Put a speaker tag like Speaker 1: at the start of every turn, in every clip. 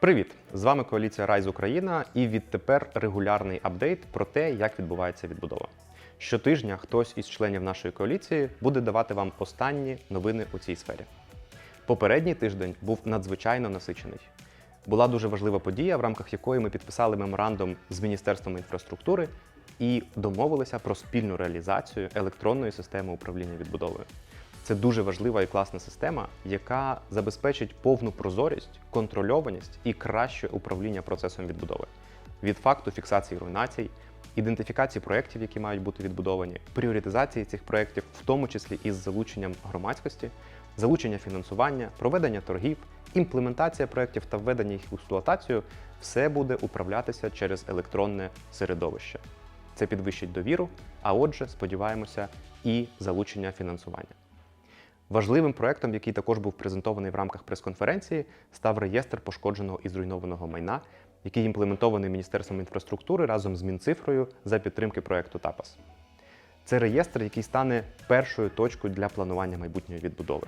Speaker 1: Привіт! З вами коаліція Райз Україна і відтепер регулярний апдейт про те, як відбувається відбудова. Щотижня хтось із членів нашої коаліції буде давати вам останні новини у цій сфері. Попередній тиждень був надзвичайно насичений. Була дуже важлива подія, в рамках якої ми підписали меморандум з Міністерством інфраструктури і домовилися про спільну реалізацію електронної системи управління відбудовою. Це дуже важлива і класна система, яка забезпечить повну прозорість, контрольованість і краще управління процесом відбудови від факту фіксації руйнацій, ідентифікації проєктів, які мають бути відбудовані, пріоритизації цих проєктів, в тому числі із залученням громадськості, залучення фінансування, проведення торгів, імплементація проєктів та введення їх в експлуатацію все буде управлятися через електронне середовище. Це підвищить довіру, а отже, сподіваємося, і залучення фінансування. Важливим проектом, який також був презентований в рамках прес-конференції, став реєстр пошкодженого і зруйнованого майна, який імплементований Міністерством інфраструктури разом з Мінцифрою за підтримки проекту ТАПАС. Це реєстр, який стане першою точкою для планування майбутньої відбудови.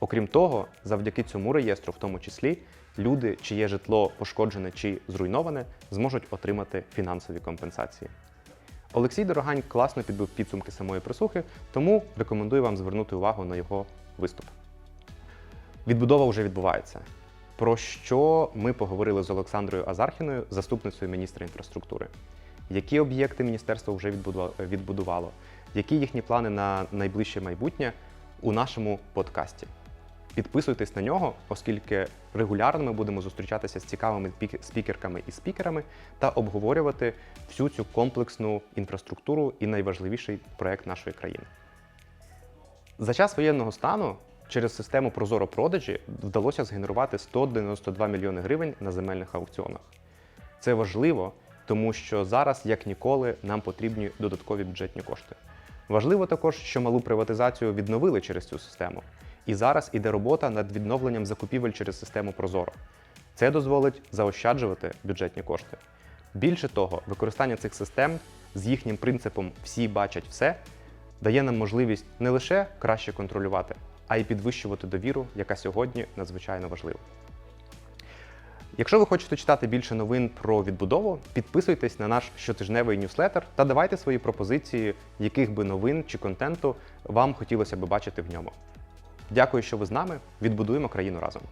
Speaker 1: Окрім того, завдяки цьому реєстру, в тому числі, люди, чиє житло пошкоджене чи зруйноване, зможуть отримати фінансові компенсації. Олексій Дорогань класно підбив підсумки самої присухи, тому рекомендую вам звернути увагу на його виступ. Відбудова вже відбувається. Про що ми поговорили з Олександрою Азархіною, заступницею міністра інфраструктури. Які об'єкти міністерство вже відбудувало, які їхні плани на найближче майбутнє у нашому подкасті. Підписуйтесь на нього, оскільки регулярно ми будемо зустрічатися з цікавими спікерками і спікерами та обговорювати всю цю комплексну інфраструктуру і найважливіший проект нашої країни. За час воєнного стану через систему Прозоро продажі вдалося згенерувати 192 мільйони гривень на земельних аукціонах. Це важливо, тому що зараз, як ніколи, нам потрібні додаткові бюджетні кошти. Важливо також, що малу приватизацію відновили через цю систему. І зараз іде робота над відновленням закупівель через систему Прозоро. Це дозволить заощаджувати бюджетні кошти. Більше того, використання цих систем з їхнім принципом всі бачать все дає нам можливість не лише краще контролювати, а й підвищувати довіру, яка сьогодні надзвичайно важлива. Якщо ви хочете читати більше новин про відбудову, підписуйтесь на наш щотижневий ньюслетер та давайте свої пропозиції, яких би новин чи контенту вам хотілося би бачити в ньому. Дякую, що ви з нами. Відбудуємо країну разом.